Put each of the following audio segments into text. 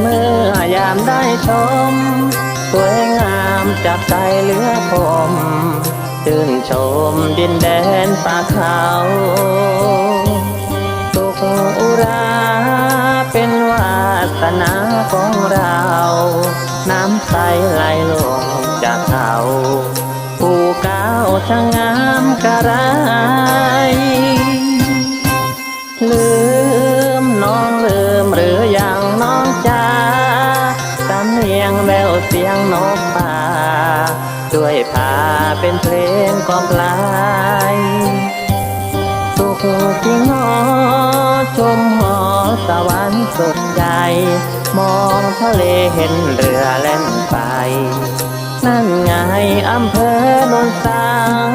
เมื่อพยามได้ชม สวยงามจากใจเหลือผมชื่นชมดินแดนป่าเขาสุขอุราเป็นวาสนาของเรา น้ำใสไหลลงจากเขาผู้ก้าวช่างงามกระไร เสียงนกป่าช่วยพาเป็นเพลงกอมลายสุขจริงหนอชมหอสวรรค์สุดใจ มองทะเลเห็นเรือแล่นไป นั่นไงอำเภอโนนสัง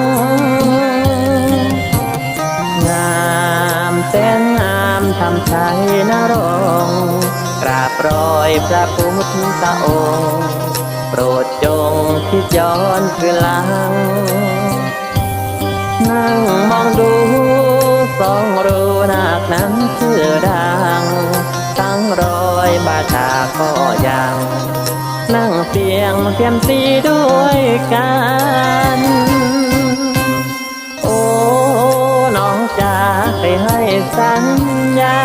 งามแสนงามทำใจนรงกราบรอยพระพุทธองค์ โปรดจงคิดย้อนคืนหลัง นั่งมองดูสองรูนาคนั้นชื่อดัง ตั้งรอยบาดาก็ยัง นั่งเสียงเสียมสีด้วยกัน จาเคยให้สัญญา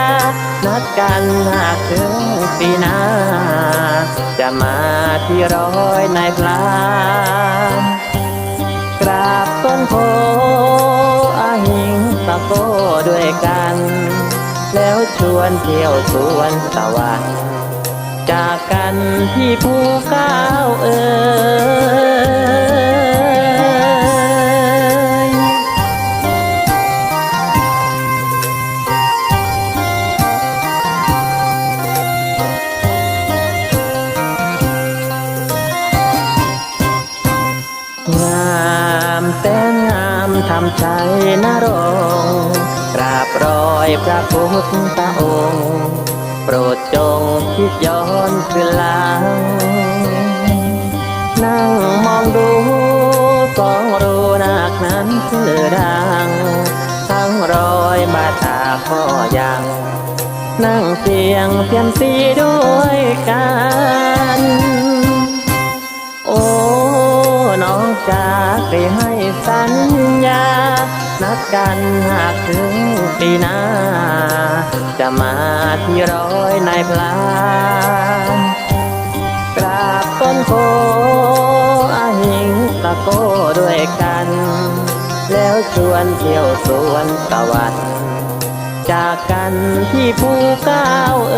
นัดกันหากถึงปีหน้า จะมาที่ร้อยนายพลานกราบต้นโพอาหิงตะโกด้วยกัน แล้วชวนเที่ยวสวนสวรรค์จากกันที่ภูเก้าเอ่ยำใจนรงกราบรอยพระพุทธองค์ โปรดจงคิดย้อนคืนหลังนั่งมองดูสองรูนาคนั้นชื่อดัง ทั้งรอยบาทาข้อยัง นั่งเสียงเพียนสีด้วยกัน น้องจ๋าเคยให้สัญญา นัดกันหากถึงปีหน้า จะมาที่ร้อยนายพลากราบต้นโพอาหิงตะโกด้วยกัน แล้วชวนเที่ยวสวนสวรรค์จากกันที่ภูเก้าเ